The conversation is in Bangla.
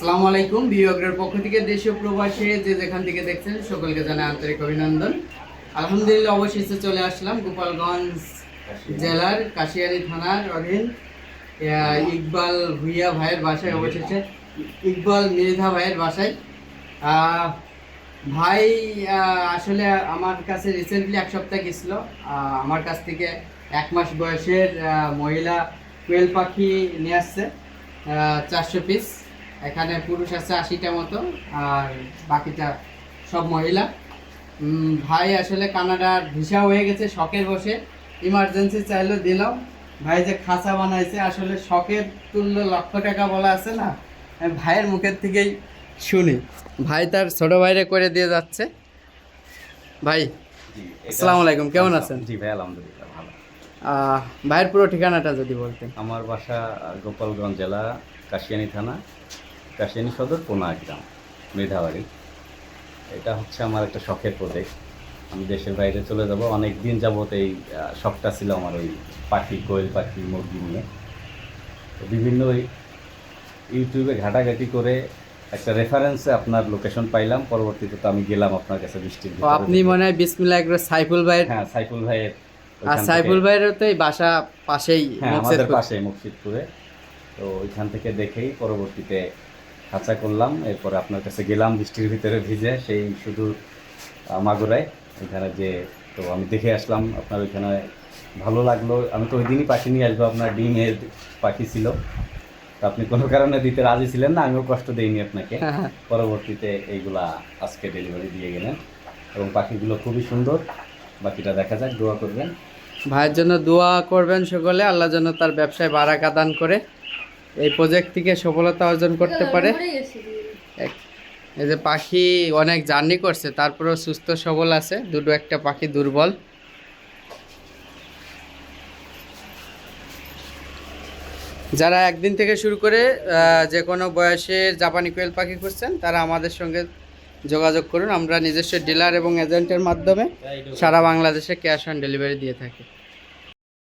আসসালামু আলাইকুম। বিয়োগের পক্ষ থেকে দেশীয় প্রবাসী যে যেখান থেকে দেখছেন সকলকে জানাই আন্তরিক অভিনন্দন। আলহামদুলিল্লাহ অবশেষে চলে আসলাম গোপালগঞ্জ জেলার কাশিয়ারি থানার অধীন। ইকবাল ভুইয়া ভাইয়ের বাসায় অবশেষে। ইকবাল মৃধা ভাইয়ের বাসায়। ভাই আসলে আমার কাছে রিসেন্টলি এক সপ্তাহ গেছিল। আমার কাছ থেকে এক মাস বয়সের মহিলা কোয়েল পাখি নিয়ে আসছে চারশো পিস এখানে পুরুষ আছে আশিটা মতো আর বাকিটা সব মহিলা। ভাই আসলে কানাডার ভিসা হয়ে গেছে শখের বসে। ইমার্জেন্সি চাইলো দিলাম ভাই যে খাঁচা বানাইছে আসলে শখের তুল্য লক্ষ টাকা বলা আছে না? ভাইয়ের মুখের থেকেই শুনি। ভাই তার ছোট ভাইরে করে দিয়ে যাচ্ছে। ভাই আসসালামু আলাইকুম, কেমন আছেন? জি ভাই আলহামদুলিল্লাহ ভালো। ভাইয়ের পুরো ঠিকানাটা যদি বলতেন। আমার বাসা গোপালগঞ্জ জেলা কাশিয়ানি থানা। কাশিয়ানি সদর পোনা গ্রাম মেধাবাড়ি। এটা হচ্ছে আমার একটা শখের প্রজেক্ট আমি দেশের বাইরে চলে যাব। অনেক দিন যাবত এই শখটা ছিল আমার ওই পাখি কোয়েল পাখি মুরগি নিয়ে। তো বিভিন্ন ওই ইউটিউবে ঘাটাঘাটি করে একটা রেফারেন্সে আপনার লোকেশন পাইলাম। পরবর্তীতে তো আমি গেলাম আপনার কাছে বৃষ্টির তো আপনি মনে হয় বিসমিল্লাহ একবার সাইফুল ভাইয়ের হ্যাঁ সাইফুল ভাইয়ের আর সাইফুল ভাইয়েরও তো এই বাসা পাশেই হ্যাঁ আমাদের পাশে মুর্শিদপুরে তো ওইখান থেকে দেখেই পরবর্তীতে খাঁচা করলাম এরপরে আপনার কাছে গেলাম বৃষ্টির ভিতরে ভিজে সেই শুধু মাগুরায়। ওইখানে যে তো আমি দেখে আসলাম আপনার ওইখানে ভালো লাগল। আমি তো ওই দিনই পাখি নিয়ে আসব আপনার ডিমের পাখি ছিল। তো আপনি কোনো কারণে দিতে রাজি ছিলেন না আমিও কষ্ট দিইনি আপনাকে। হ্যাঁ, পরবর্তীতে এইগুলা আজকে ডেলিভারি দিয়ে গেলেন। এবং পাখিগুলো খুবই সুন্দর। বাকিটা দেখা যাক দোয়া করবেন। ভাইয়ের জন্য দোয়া করবেন সকলে আল্লাহ যেন তার ব্যবসায় বারাকা দান করে। এই প্রজেক্ট থেকে সফলতা অর্জন করতে পারে। এই যে পাখি অনেক জার্নি করছে তারপরেও সুস্থ সবল আছে দুটো একটা পাখি দুর্বল। যারা একদিন থেকে শুরু করে যে কোনো বয়সের জাপানি কোয়েল পাখি খুঁজছেন তারা আমাদের সঙ্গে যোগাযোগ করুন। আমরা নিজস্ব ডিলার এবং এজেন্টের মাধ্যমে সারা বাংলাদেশে ক্যাশ অন ডেলিভারি দিয়ে থাকি।